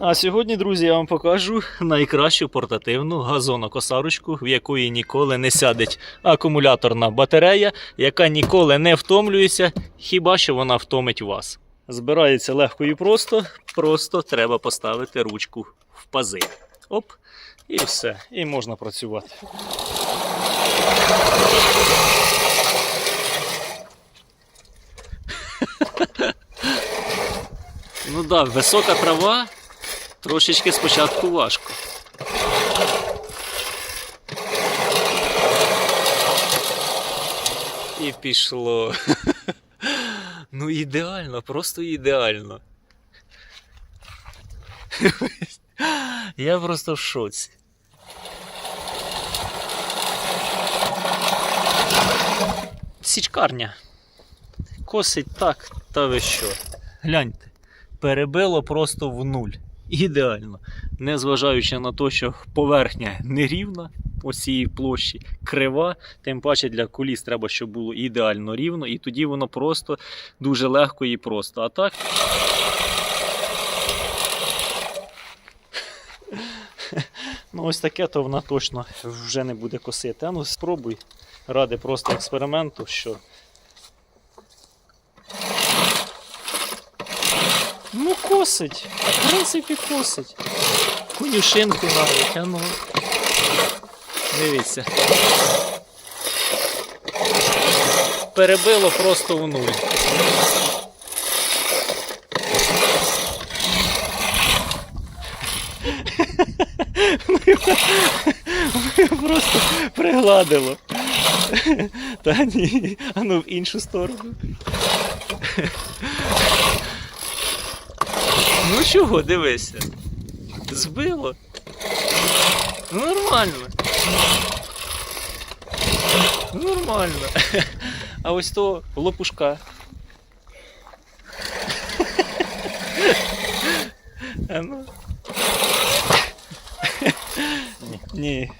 А сьогодні, друзі, я вам покажу найкращу портативну газонокосарочку, в якої ніколи не сядеть акумуляторна батарея, яка ніколи не втомлюється, хіба що вона втомить вас. Збирається легко і просто, просто треба поставити ручку в пази. Оп, і все, і можна працювати. Ну так, да, висока трава, трошечки спочатку важко. І пішло. Ну, ідеально, просто ідеально. Я просто в шоці. Січкарня. Косить так, та ви що. Гляньте, перебило просто в нуль. Ідеально. Незважаючи на те, що поверхня нерівна по цій площі, крива, тим паче для коліс треба, щоб було ідеально рівно, і тоді воно просто дуже легко і просто. А так. Ну, ось таке, то вона точно вже не буде косити. А ну спробуй ради просто експерименту, що Ну, косить. В принципі, косить. Конюшинку навіть, а ну. Дивіться. Перебило просто в нуль. Просто пригладило. Та ні, а ну в іншу сторону. Ну чого, дивися. Збило. Нормально. Нормально. А ось то лопушка. А ну. Ні.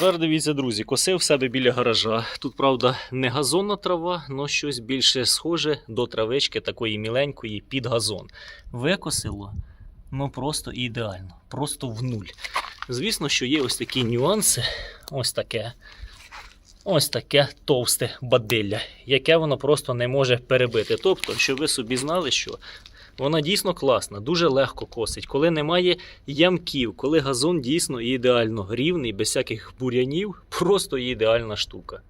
Тепер дивіться, друзі, косив в себе біля гаража. Тут, правда, не газонна трава, але щось більше схоже до травички такої міленької під газон. Викосило, ну просто ідеально, просто в нуль. Звісно, що є ось такі нюанси. Ось таке. Ось таке товсте бадилля, яке воно просто не може перебити. Тобто, щоб ви собі знали, що вона дійсно класна, дуже легко косить. Коли немає ямків, коли газон дійсно ідеально рівний, без всяких бур'янів, просто ідеальна штука.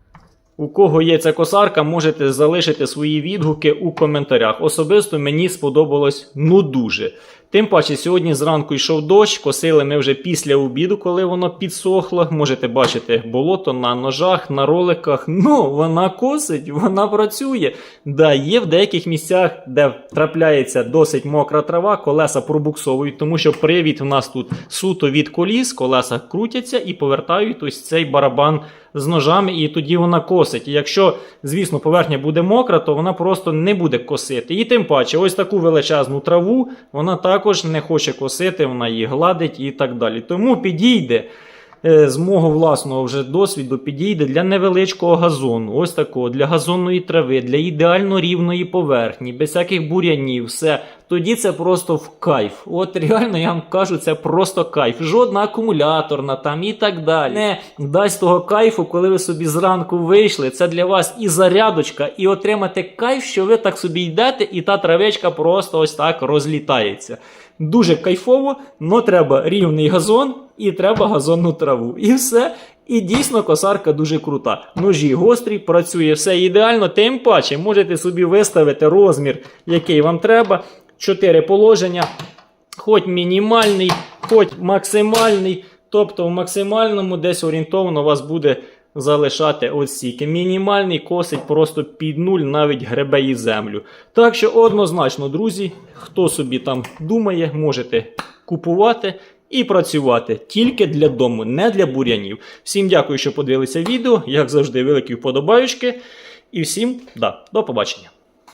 У кого є ця косарка, можете залишити свої відгуки у коментарях. Особисто мені сподобалось ну дуже. Тим паче, сьогодні зранку йшов дощ, косили ми вже після обіду, коли воно підсохло. Можете бачити болото на ножах, на роликах. Ну, вона косить, вона працює. Да, є в деяких місцях, де трапляється досить мокра трава, колеса пробуксовують, тому що привід у нас тут суто від коліс, колеса крутяться і повертають ось цей барабан з ножами, і тоді вона косить. І якщо, звісно, поверхня буде мокра, то вона просто не буде косити. І тим паче, ось таку величезну траву вона також не хоче косити, вона її гладить і так далі. Тому підійде. Е, З мого власного вже досвіду підійде для невеличкого газону, ось такого, для газонної трави, для ідеально рівної поверхні, без всяких бур'янів, все. Тоді це просто в кайф. От реально я вам кажу, це просто кайф. Жодна акумуляторна там і так далі. Не дасть того кайфу, коли ви собі зранку вийшли. Це для вас і зарядочка, і отримати кайф, що ви так собі йдете, і та травичка просто ось так розлітається. Дуже кайфово, але треба рівний газон і треба газонну траву. І все. І дійсно косарка дуже крута. Ножі гострі, працює все ідеально. Тим паче можете собі виставити розмір, який вам треба. Чотири положення, хоч мінімальний, хоч максимальний. Тобто в максимальному десь орієнтовно вас буде залишати стільки. Мінімальний косить просто під нуль, навіть гребе і землю. Так що однозначно, друзі, хто собі там думає, можете купувати. І працювати тільки для дому, не для бур'янів. Всім дякую, що подивилися відео. Як завжди, великі вподобаючки. І всім да, до побачення.